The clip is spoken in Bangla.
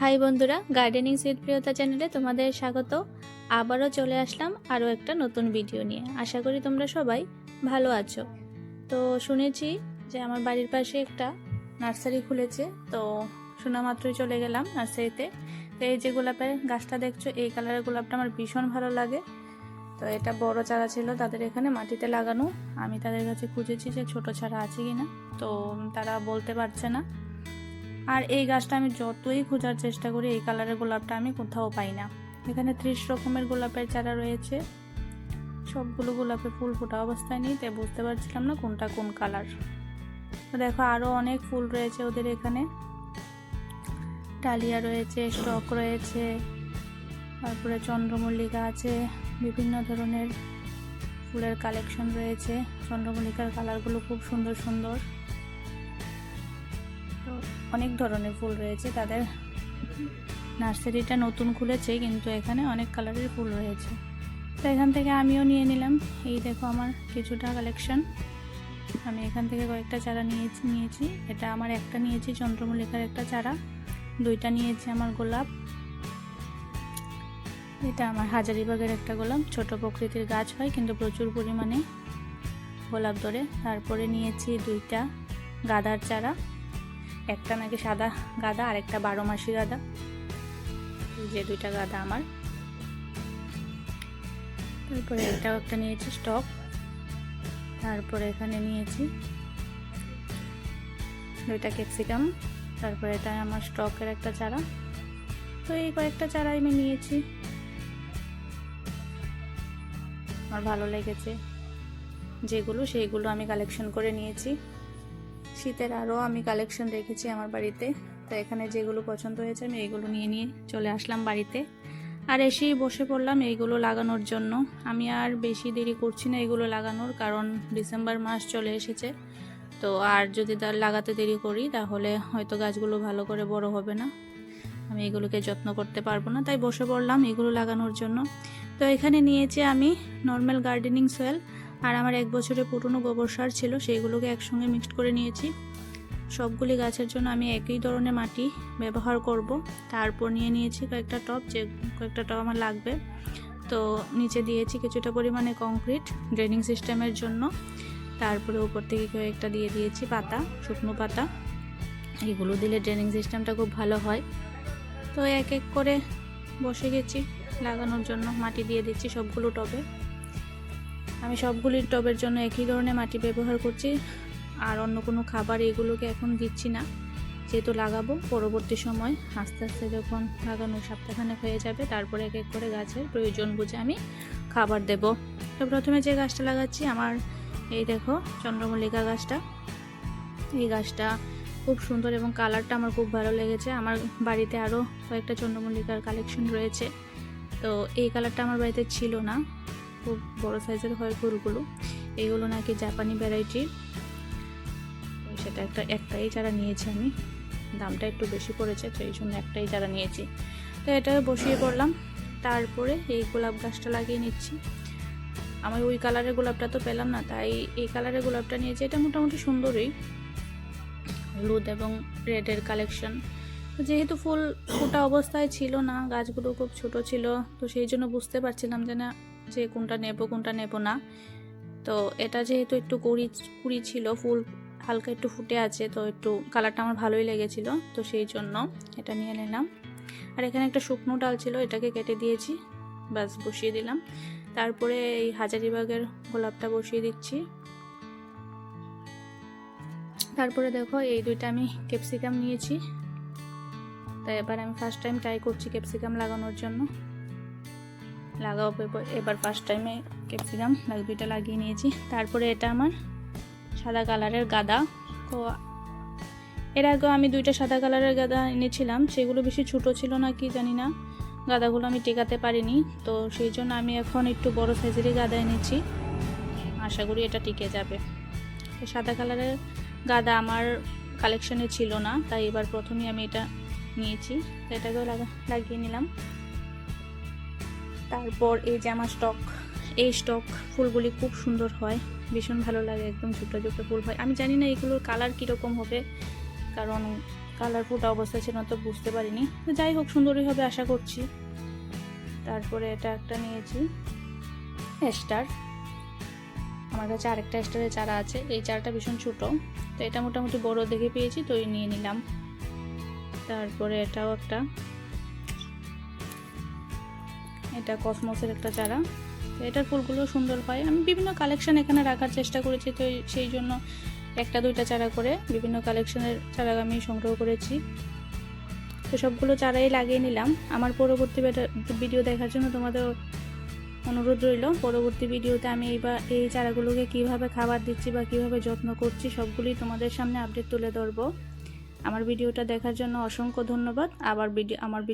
হাই বন্ধুরা গার্ডেনিং সিড প্রিয়তা চ্যানেলে তোমাদের স্বাগত। আবারও চলে আসলাম আরও একটা নতুন ভিডিও নিয়ে। আশা করি তোমরা সবাই ভালো আছো। তো শুনেছি যে আমার বাড়ির পাশে একটা নার্সারি খুলেছে, তো শোনা মাত্রই চলে গেলাম নার্সারিতে। তো এই যে গোলাপের গাছটা দেখছ, এই কালারের গোলাপটা আমার ভীষণ ভালো লাগে। তো এটা বড় চারা ছিল, তাদের এখানে মাটিতে লাগানো। আমি তাদের কাছে খুঁজেছি যে ছোট চারা আছে কি না তো তারা বলতে পারছে না। আর এই গাছটা আমি যতই খোঁজার চেষ্টা করি, এই কালারের গোলাপটা আমি কোথাও পাই না। এখানে ত্রিশ রকমের গোলাপের চারা রয়েছে। সবগুলো গোলাপে ফুল ফোটা অবস্থায় নেই, তাই বুঝতে পারছিলাম না কোনটা কোন কালার। দেখো আরও অনেক ফুল রয়েছে ওদের এখানে। ডালিয়া রয়েছে, স্টক রয়েছে, তারপরে চন্দ্রমল্লিকা আছে, বিভিন্ন ধরনের ফুলের কালেকশন রয়েছে। চন্দ্রমল্লিকার কালারগুলো খুব সুন্দর সুন্দর। তো অনেক ধরনের ফুল রয়েছে, তাদের নার্সারিটা নতুন খুলেছে, কিন্তু এখানে অনেক কালারের ফুল রয়েছে। তো এখান থেকে আমিও নিয়ে নিলাম। এই দেখো আমার কিছুটা কালেকশন। আমি এখান থেকে কয়েকটা চারা নিয়েছি নিয়েছি। এটা আমার একটা নিয়েছি, চন্দ্রমল্লিকার একটা চারা। দুইটা নিয়েছি আমার গোলাপ। এটা আমার হাজারিবাগের একটা গোলাপ। ছোট প্রকৃতির গাছ হয়, কিন্তু প্রচুর পরিমাণে গোলাপ ধরে। তারপরে নিয়েছি দুইটা গাদার চারা। একটা নাকি সাদা গাদা আর একটা বারো মাসি গাদা। যে দুইটা গাদা আমার। তারপরে এটাও একটা নিয়েছি, স্টক। তারপরে এখানে নিয়েছি দুইটা ক্যাপসিকাম। তারপরে এটা আমার স্টকের একটা চারা। তো এই কয়েকটা চারা আমি নিয়েছি। আমার ভালো লেগেছে। যেগুলো, সেইগুলো আমি কালেকশন করে নিয়েছি। শীতের আরও আমি কালেকশন রেখেছি আমার বাড়িতে। তো এখানে যেগুলো পছন্দ হয়েছে আমি এইগুলো নিয়ে নিয়ে চলে আসলাম বাড়িতে। আর এসেই বসে পড়লাম এইগুলো লাগানোর জন্য। আমি আর বেশি দেরি করছি না এগুলো লাগানোর, কারণ ডিসেম্বর মাস চলে এসেছে। তো আর যদি তার লাগাতে দেরি করি, তাহলে হয়তো গাছগুলো ভালো করে বড় হবে না। আমি এগুলোকে যত্ন করতে পারব না, তাই বসে পড়লাম এগুলো লাগানোর জন্য। তো এখানে নিয়েছি আমি নর্মাল গার্ডেনিং সয়েল আর আমার এক বছরের পুরনো গোবর সার ছিল সেইগুলোকে একসঙ্গে মিক্সড করে নিয়েছি। সবগুলি গাছের জন্য আমি একই ধরনের মাটি ব্যবহার করব। তারপর নিয়ে নিয়েছি কয়েকটা টব, যে কয়েকটা টব আমার লাগবে। তো নিচে দিয়েছি কিছুটা পরিমাণে কংক্রিট ড্রেনিং সিস্টেমের জন্য। তারপরে উপর থেকে কয়েকটা দিয়ে দিয়েছি পাতা, শুকনো পাতা। এগুলো দিলে ড্রেনিং সিস্টেমটা খুব ভালো হয়। তো এক এক করে বসে গেছি, লাগানোর জন্য মাটি দিয়ে দিচ্ছি সবগুলো টবে। আমি সবগুলির টবের জন্য একই ধরনের মাটি ব্যবহার করছি, আর অন্য কোনো খাবার এগুলোকে এখন দিচ্ছি না। যেহেতু লাগাবো, পরবর্তী সময় আস্তে আস্তে যখন লাগানো সপ্তাহখানেক হয়ে যাবে, তারপরে এক এক করে গাছের প্রয়োজন বুঝে আমি খাবার দেব। তো প্রথমে যে গাছটা লাগাচ্ছি, আমার এই দেখো চন্দ্রমল্লিকা গাছটা। এই গাছটা খুব সুন্দর এবং কালারটা আমার খুব ভালো লেগেছে। আমার বাড়িতে আরও কয়েকটা চন্দ্রমল্লিকার কালেকশন রয়েছে। তো এই কালারটা আমার বাড়িতে ছিল না। খুব বড় সাইজের হয় গরুগুলো। এগুলো নাকি জাপানি ভ্যারাইটির সেটা একটা, একটাই চারা নিয়েছি আমি। দামটা একটু বেশি পড়েছে, তো এই জন্য একটাই চারা নিয়েছি। তো এটা বসিয়ে পড়লাম। তারপরে এই গোলাপ গাছটা লাগিয়ে নিচ্ছি। আমার ওই কালারের গোলাপটা তো পেলাম না, তাই এই কালারের গোলাপটা নিয়েছি। এটা মোটামুটি সুন্দরই। হলুদ এবং রেডের কালেকশন যেহেতু ফুল ফোটা অবস্থায় ছিল না, গাছগুলো খুব ছোট ছিল, তো সেই জন্য বুঝতে পারছিলাম যে না যে কোনটা নেব কোনটা নেব না। তো এটা যেহেতু একটু কুড়ি কুড়ি ছিল, ফুল হালকা একটু ফুটে আছে, তো একটু কালারটা আমার ভালোই লেগেছিল, তো সেই জন্য এটা নিয়ে নিলাম। আর এখানে একটা শুকনো ডাল ছিল, এটাকে কেটে দিয়েছি বাস বসিয়ে দিলাম। তারপরে এই হাজারিবাগের গোলাপটা বসিয়ে দিচ্ছি। তারপরে দেখো, এই দুইটা আমি ক্যাপসিকাম নিয়েছি। তাই এবার আমি ফার্স্ট টাইম ট্রাই করছি ক্যাপসিকাম লাগানোর জন্য। লাগাবো এবার ফার্স্ট টাইমে ক্যাপসিকাম দুইটা লাগিয়ে নিয়েছি। তারপরে এটা আমার সাদা কালারের গাদা। তো এর আগেও আমি দুইটা সাদা কালারের গাদা এনেছিলাম। সেগুলো বেশি ছোটো ছিল না, কি জানি না। গাদাগুলো আমি টেকাতে পারিনি। তো সেই জন্য আমি এখন একটু বড় সাইজেরই গাদা এনেছি। আশা করি এটা টিকে যাবে। তো সাদা কালারের গাদা আমার কালেকশনে ছিল না। তাই এবার প্রথমেই আমি এটা নিয়েছি। এটাকেও লাগা, লাগিয়ে নিলাম। তারপর এই আমার স্টক এই স্টক ফুলগুলি খুব সুন্দর হয়। ভীষণ ভালো লাগে, একদম ছোটো ছোটো ফুল হয়। আমি জানি না এগুলোর কালার কীরকম হবে, কারণ কালার ফুটা অবস্থা ছিল, তো বুঝতে পারিনি। তো যাই হোক, সুন্দরই হবে আশা করছি। তারপরে এটা একটা নিয়েছি স্টার আমার কাছে আরেকটা স্টারের চারা আছে। এই চারাটা ভীষণ ছোট, তো এটা মোটামুটি বড় দেখে পেয়েছি, তো নিয়ে নিলাম। তারপরে এটাও একটা। এটা কসমোসের একটা চারা। এটার ফুলগুলো সুন্দর হয়। আমি বিভিন্ন কালেকশন এখানে রাখার চেষ্টা করেছি, তো সেই জন্য একটা, দুইটা চারা করে বিভিন্ন কালেকশনের চারা আমি সংগ্রহ করেছি। তো সবগুলো চারাই লাগিয়ে নিলাম। আমার পরবর্তী ভিডিও দেখার জন্য তোমাদের অনুরোধ রইল। পরবর্তী ভিডিওতে আমি এইবার এই চারাগুলোকে কীভাবে খাবার দিচ্ছি বা কীভাবে যত্ন করছি সবগুলি তোমাদের সামনে আপডেট তুলে ধরবো। আমার ভিডিওটা দেখার জন্য অসংখ্য ধন্যবাদ। আবার ভিডিও আমার